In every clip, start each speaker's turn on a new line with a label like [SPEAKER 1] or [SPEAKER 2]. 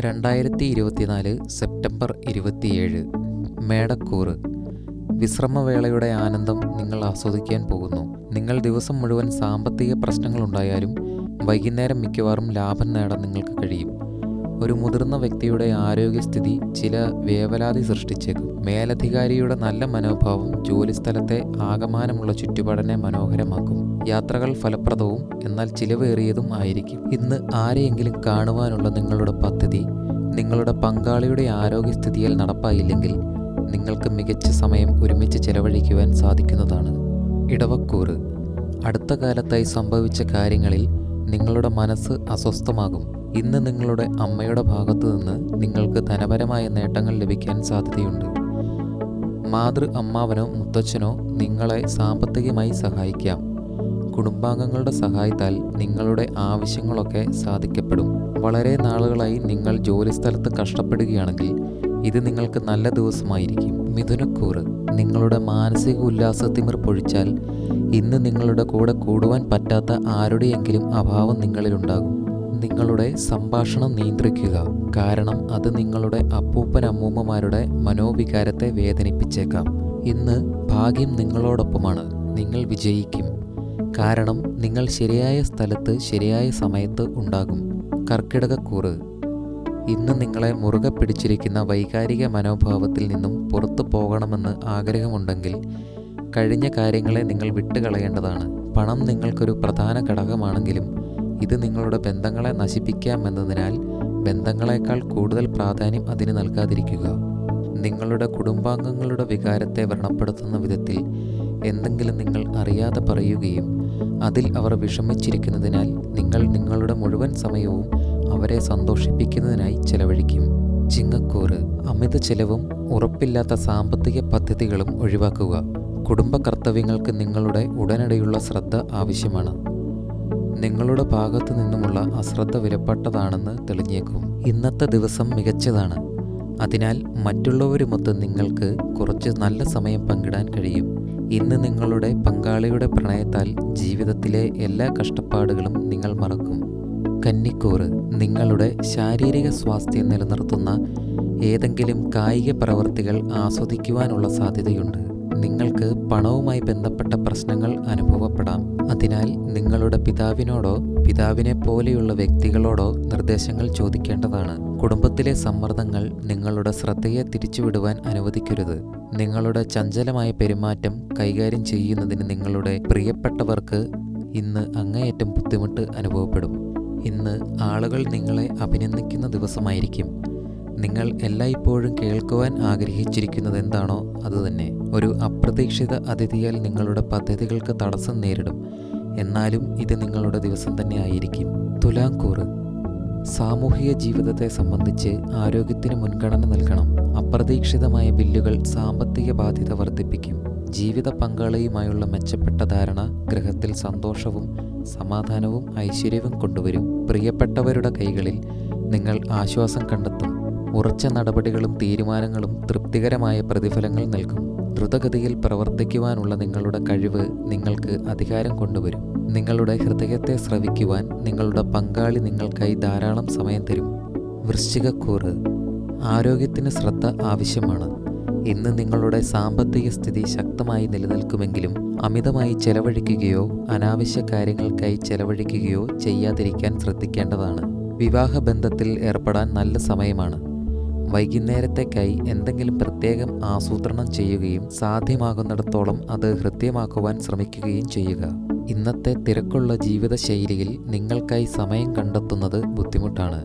[SPEAKER 1] രണ്ടായിരത്തി ഇരുപത്തിനാല് സെപ്റ്റംബർ ഇരുപത്തിയേഴ് മേടക്കൂർ വിശ്രമവേളയുടെ ആനന്ദം നിങ്ങൾ ആസ്വദിക്കാൻ പോകുന്നു. നിങ്ങൾ ദിവസം മുഴുവൻ സാമ്പത്തിക പ്രശ്നങ്ങളുണ്ടായാലും വൈകുന്നേരം മിക്കവാറും ലാഭം നേടാൻ നിങ്ങൾക്ക് കഴിയും. ഒരു മുതിർന്ന വ്യക്തിയുടെ ആരോഗ്യസ്ഥിതി ചില വേവലാതി സൃഷ്ടിച്ചേക്കും. മേലധികാരിയുടെ നല്ല മനോഭാവം ജോലിസ്ഥലത്തെ ആകമാനമുള്ള ചുറ്റുപാടിനെ മനോഹരമാക്കും. യാത്രകൾ ഫലപ്രദവും എന്നാൽ ചിലവേറിയതും ആയിരിക്കും. ഇന്ന് ആരെയെങ്കിലും കാണുവാനുള്ള നിങ്ങളുടെ പദ്ധതി നിങ്ങളുടെ പങ്കാളിയുടെ ആരോഗ്യസ്ഥിതിയിൽ നടപ്പായില്ലെങ്കിൽ നിങ്ങൾക്ക് മികച്ച സമയം ഒരുമിച്ച് ചെലവഴിക്കുവാൻ സാധിക്കുന്നതാണ്. ഇടവക്കൂറ്. അടുത്ത കാലത്തായി സംഭവിച്ച കാര്യങ്ങളിൽ നിങ്ങളുടെ മനസ്സ് അസ്വസ്ഥമാകും. ഇന്ന് നിങ്ങളുടെ അമ്മയുടെ ഭാഗത്തു നിന്ന് നിങ്ങൾക്ക് ധനപരമായ നേട്ടങ്ങൾ ലഭിക്കാൻ സാധ്യതയുണ്ട്. മാതൃ അമ്മാവനോ മുത്തച്ഛനോ നിങ്ങളെ സാമ്പത്തികമായി സഹായിക്കാം. കുടുംബാംഗങ്ങളുടെ സഹായത്താൽ നിങ്ങളുടെ ആവശ്യങ്ങളൊക്കെ സാധിക്കപ്പെടും. വളരെ നാളുകളായി നിങ്ങൾ ജോലിസ്ഥലത്ത് കഷ്ടപ്പെടുകയാണെങ്കിൽ ഇത് നിങ്ങൾക്ക് നല്ല ദിവസമായിരിക്കും. മിഥുനക്കൂറ് നിങ്ങളുടെ മാനസിക ഉല്ലാസത്തിമിർ പൊഴിച്ചാൽ ഇന്ന് നിങ്ങളുടെ കൂടെ കൂടുവാൻ പറ്റാത്ത ആരുടെയെങ്കിലും അഭാവം നിങ്ങളിലുണ്ടാകും. നിങ്ങളുടെ സംഭാഷണം നിയന്ത്രിക്കുക. കാരണം അത് നിങ്ങളുടെ അപ്പൂപ്പൻ അമ്മൂമ്മമാരുടെ മനോവികാരത്തെ വേദനിപ്പിച്ചേക്കാം. ഇന്ന് ഭാഗ്യം നിങ്ങളോടൊപ്പമാണ്. നിങ്ങൾ വിജയിക്കും. കാരണം നിങ്ങൾ ശരിയായ സ്ഥലത്ത് ശരിയായ സമയത്ത് ഉണ്ടാകും. കർക്കിടകക്കൂറ്. ഇന്ന് നിങ്ങളെ മുറുകെ പിടിച്ചിരിക്കുന്ന വൈകാരിക മനോഭാവത്തിൽ നിന്നും പുറത്തു പോകണമെന്ന് ആഗ്രഹമുണ്ടെങ്കിൽ കഴിഞ്ഞ കാര്യങ്ങളെ നിങ്ങൾ വിട്ടുകളയേണ്ടതാണ്. പണം നിങ്ങൾക്കൊരു പ്രധാന ഘടകമാണെങ്കിലും ഇത് നിങ്ങളുടെ ബന്ധങ്ങളെ നശിപ്പിക്കാമെന്നതിനാൽ ബന്ധങ്ങളെക്കാൾ കൂടുതൽ പ്രാധാന്യം അതിന് നൽകാതിരിക്കുക. നിങ്ങളുടെ കുടുംബാംഗങ്ങളുടെ വികാരത്തെ വ്രണപ്പെടുത്തുന്ന വിധത്തിൽ എന്തെങ്കിലും നിങ്ങൾ അറിയാതെ പറയുകയും അതിൽ അവർ വിഷമിച്ചിരിക്കുന്നതിനാൽ നിങ്ങൾ നിങ്ങളുടെ മുഴുവൻ സമയവും അവരെ സന്തോഷിപ്പിക്കുന്നതിനായി ചെലവഴിക്കും. ചിങ്ങക്കൂറ് അമിത ചെലവും ഉറപ്പില്ലാത്ത സാമ്പത്തിക പദ്ധതികളും ഒഴിവാക്കുക. കുടുംബ കർത്തവ്യങ്ങൾക്ക് നിങ്ങളുടെ ഉടനടിയുള്ള ശ്രദ്ധ ആവശ്യമാണ്. നിങ്ങളുടെ ഭാഗത്തു നിന്നുമുള്ള അശ്രദ്ധ വിലപ്പെട്ടതാണെന്ന് തെളിഞ്ഞേക്കും. ഇന്നത്തെ ദിവസം മികച്ചതാണ്. അതിനാൽ മറ്റുള്ളവരുമൊത്ത് നിങ്ങൾക്ക് കുറച്ച് നല്ല സമയം പങ്കിടാൻ കഴിയും. ഇന്ന് നിങ്ങളുടെ പങ്കാളിയുടെ പ്രണയത്താൽ ജീവിതത്തിലെ എല്ലാ കഷ്ടപ്പാടുകളും നിങ്ങൾ മറക്കും. കന്നിക്കൂറ് നിങ്ങളുടെ ശാരീരിക സ്വാസ്ഥ്യം നിലനിർത്തുന്ന ഏതെങ്കിലും കായിക പ്രവൃത്തികൾ ആസ്വദിക്കുവാനുള്ള സാധ്യതയുണ്ട്. നിങ്ങൾക്ക് പണവുമായി ബന്ധപ്പെട്ട പ്രശ്നങ്ങൾ അനുഭവപ്പെടാം. അതിനാൽ നിങ്ങളുടെ പിതാവിനോടോ പിതാവിനെ പോലെയുള്ള വ്യക്തികളോടോ നിർദ്ദേശങ്ങൾ ചോദിക്കേണ്ടതാണ്. കുടുംബത്തിലെ സമ്മർദ്ദങ്ങൾ നിങ്ങളുടെ ശ്രദ്ധയെ തിരിച്ചുവിടുവാൻ അനുവദിക്കരുത്. നിങ്ങളുടെ ചഞ്ചലമായ പെരുമാറ്റം കൈകാര്യം ചെയ്യുന്നതിന് നിങ്ങളുടെ പ്രിയപ്പെട്ടവർക്ക് ഇന്ന് അങ്ങേയറ്റം ബുദ്ധിമുട്ട് അനുഭവപ്പെടും. ഇന്ന് ആളുകൾ നിങ്ങളെ അഭിനന്ദിക്കുന്ന ദിവസമായിരിക്കും. നിങ്ങൾ എല്ലായ്പ്പോഴും കേൾക്കുവാൻ ആഗ്രഹിച്ചിരിക്കുന്നത് എന്താണോ അതുതന്നെ. ഒരു അപ്രതീക്ഷിത അതിഥിയാൽ നിങ്ങളുടെ പദ്ധതികൾക്ക് തടസ്സം നേരിടും. എന്നാലും ഇത് നിങ്ങളുടെ ദിവസം തന്നെ ആയിരിക്കും. തുലാംകൂറ്. സാമൂഹിക ജീവിതത്തെ സംബന്ധിച്ച് ആരോഗ്യത്തിന് മുൻഗണന നൽകണം. അപ്രതീക്ഷിതമായ ബില്ലുകൾ സാമ്പത്തിക ബാധ്യത വർദ്ധിപ്പിക്കും. ജീവിത പങ്കാളിയുമായുള്ള മെച്ചപ്പെട്ട ധാരണ ഗ്രഹത്തിൽ സന്തോഷവും സമാധാനവും ഐശ്വര്യവും കൊണ്ടുവരും. പ്രിയപ്പെട്ടവരുടെ കൈകളിൽ നിങ്ങൾ ആശ്വാസം കണ്ടെത്തും. ഉറച്ച നടപടികളും തീരുമാനങ്ങളും തൃപ്തികരമായ പ്രതിഫലങ്ങൾ നൽകും. ദ്രുതഗതിയിൽ പ്രവർത്തിക്കുവാനുള്ള നിങ്ങളുടെ കഴിവ് നിങ്ങൾക്ക് അധികാരം കൊണ്ടുവരും. നിങ്ങളുടെ ഹൃദയത്തെ ശ്രവിക്കുവാൻ നിങ്ങളുടെ പങ്കാളി നിങ്ങൾക്കായി ധാരാളം സമയം തരും. വൃശ്ചികക്കൂറ്. ആരോഗ്യത്തിന് ശ്രദ്ധ ആവശ്യമാണ്. ഇന്ന് നിങ്ങളുടെ സാമ്പത്തിക സ്ഥിതി ശക്തമായി നിലനിൽക്കുമെങ്കിലും അമിതമായി ചെലവഴിക്കുകയോ അനാവശ്യ കാര്യങ്ങൾക്കായി ചെലവഴിക്കുകയോ ചെയ്യാതിരിക്കാൻ ശ്രദ്ധിക്കേണ്ടതാണ്. വിവാഹബന്ധത്തിൽ ഏർപ്പെടാൻ നല്ല സമയമാണ്. വൈകുന്നേരത്തേക്കായി എന്തെങ്കിലും പ്രത്യേകം ആസൂത്രണം ചെയ്യുകയും സാധ്യമാകുന്നിടത്തോളം അത് ഹൃദ്യമാക്കുവാൻ ശ്രമിക്കുകയും ചെയ്യുക. ഇന്നത്തെ തിരക്കുള്ള ജീവിതശൈലിയിൽ നിങ്ങൾക്കായി സമയം കണ്ടെത്തുന്നത് ബുദ്ധിമുട്ടാണ്.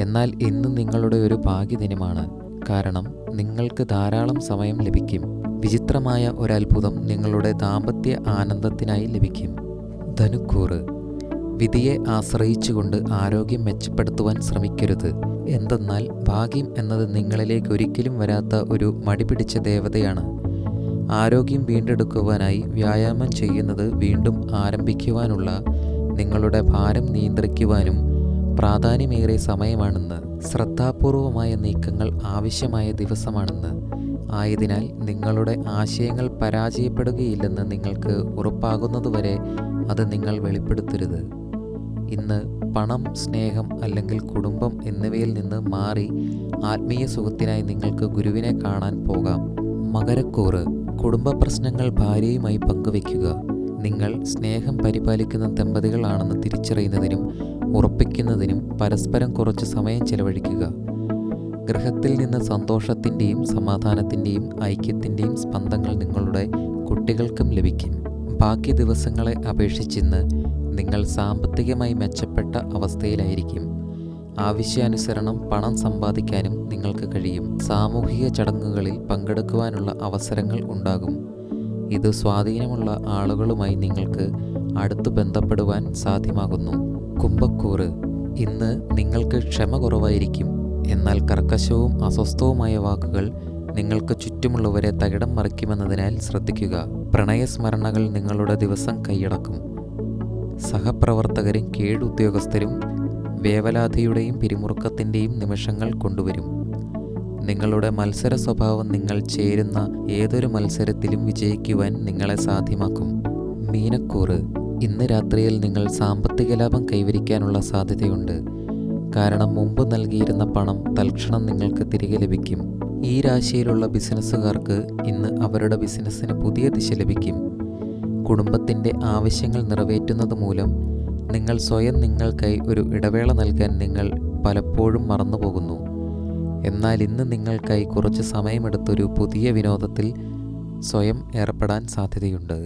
[SPEAKER 1] എന്നാൽ ഇന്ന് നിങ്ങളുടെ ഒരു ഭാഗ്യദിനമാണ്. കാരണം നിങ്ങൾക്ക് ധാരാളം സമയം ലഭിക്കും. വിചിത്രമായ ഒരത്ഭുതം നിങ്ങളുടെ ദാമ്പത്യ ആനന്ദത്തിനായി ലഭിക്കും. ധനുക്കൂറ് വിധിയെ ആശ്രയിച്ചുകൊണ്ട് ആരോഗ്യം മെച്ചപ്പെടുത്തുവാൻ ശ്രമിക്കരുത്. എന്തെന്നാൽ ഭാഗ്യം എന്നത് നിങ്ങളിലേക്ക് ഒരിക്കലും വരാത്ത ഒരു മടിപിടിച്ച ദേവതയാണ്. ആരോഗ്യം വീണ്ടെടുക്കുവാനായി വ്യായാമം ചെയ്യുന്നത് വീണ്ടും ആരംഭിക്കുവാനുള്ള നിങ്ങളുടെ ഭാരം നിയന്ത്രിക്കുവാനും പ്രാധാന്യമേറിയ സമയമാണെന്ന് ശ്രദ്ധാപൂർവമായ നീക്കങ്ങൾ ആവശ്യമായ ദിവസമാണെന്ന്. ആയതിനാൽ നിങ്ങളുടെ ആശയങ്ങൾ പരാജയപ്പെടുകയില്ലെന്ന് നിങ്ങൾക്ക് ഉറപ്പാകുന്നതുവരെ അത് നിങ്ങൾ വെളിപ്പെടുത്തരുത്. ഇന്ന് പണം സ്നേഹം അല്ലെങ്കിൽ കുടുംബം എന്നിവയിൽ നിന്ന് മാറി ആത്മീയ സുഖത്തിനായി നിങ്ങൾക്ക് ഗുരുവിനെ കാണാൻ പോകാം. മകരക്കൂറ്. കുടുംബ പ്രശ്നങ്ങൾ ഭാര്യയുമായി പങ്കുവയ്ക്കുക. നിങ്ങൾ സ്നേഹം പരിപാലിക്കുന്ന ദമ്പതികളാണെന്ന് തിരിച്ചറിയുന്നതിനും ഉറപ്പിക്കുന്നതിനും പരസ്പരം കുറച്ച് സമയം ചെലവഴിക്കുക. ഗൃഹത്തിൽ നിന്ന് സന്തോഷത്തിന്റെയും സമാധാനത്തിന്റെയും ഐക്യത്തിന്റെയും സ്പന്ദങ്ങൾ നിങ്ങളുടെ കുട്ടികൾക്കും ലഭിക്കും. ബാക്കി ദിവസങ്ങളെ അപേക്ഷിച്ചിന്ന് നിങ്ങൾ സാമ്പത്തികമായി മെച്ചപ്പെട്ട അവസ്ഥയിലായിരിക്കും. ആവശ്യാനുസരണം പണം സമ്പാദിക്കാനും നിങ്ങൾക്ക് കഴിയും. സാമൂഹിക ചടങ്ങുകളിൽ പങ്കെടുക്കുവാനുള്ള അവസരങ്ങൾ ഉണ്ടാകും. ഇത് സ്വാധീനമുള്ള ആളുകളുമായി നിങ്ങൾക്ക് അടുത്തു ബന്ധപ്പെടുവാൻ സാധ്യമാകുന്നു. കുംഭക്കൂറ്. ഇന്ന് നിങ്ങൾക്ക് ക്ഷമ കുറവായിരിക്കും. എന്നാൽ കർക്കശവും അസ്വസ്ഥവുമായ വാക്കുകൾ നിങ്ങൾക്ക് ചുറ്റുമുള്ളവരെ തകിടം മറിക്കുമെന്നതിനാൽ ശ്രദ്ധിക്കുക. പ്രണയസ്മരണകൾ നിങ്ങളുടെ ദിവസം കൈയടക്കും. സഹപ്രവർത്തകരും കീഴുദ്യോഗസ്ഥരും വേവലാതിയുടെയും പിരിമുറുക്കത്തിന്റെയും നിമിഷങ്ങൾ കൊണ്ടുവരും. നിങ്ങളുടെ മത്സര സ്വഭാവം നിങ്ങൾ ചേരുന്ന ഏതൊരു മത്സരത്തിലും വിജയിക്കുവാൻ നിങ്ങളെ സാധ്യമാക്കും. മീനക്കൂറ്. ഇന്ന് രാത്രിയിൽ നിങ്ങൾ സാമ്പത്തിക ലാഭം കൈവരിക്കാനുള്ള സാധ്യതയുണ്ട്. കാരണം മുമ്പ് നൽകിയിരുന്ന പണം തൽക്ഷണം നിങ്ങൾക്ക് തിരികെ ലഭിക്കും. ഈ രാശിയിലുള്ള ബിസിനസ്സുകാർക്ക് ഇന്ന് അവരുടെ ബിസിനസ്സിന് പുതിയ ദിശ ലഭിക്കും. കുടുംബത്തിന്റെ ആവശ്യങ്ങൾ നിറവേറ്റുന്നത് മൂലം നിങ്ങൾ സ്വയം നിങ്ങൾക്കായി ഒരു ഇടവേള നൽകാൻ നിങ്ങൾ പലപ്പോഴും മറന്നുപോകുന്നു. എന്നാൽ ഇന്ന് നിങ്ങൾക്കായി കുറച്ച് സമയമെടുത്തൊരു പുതിയ വിനോദത്തിൽ സ്വയം ഏർപ്പെടാൻ സാധ്യതയുണ്ട്.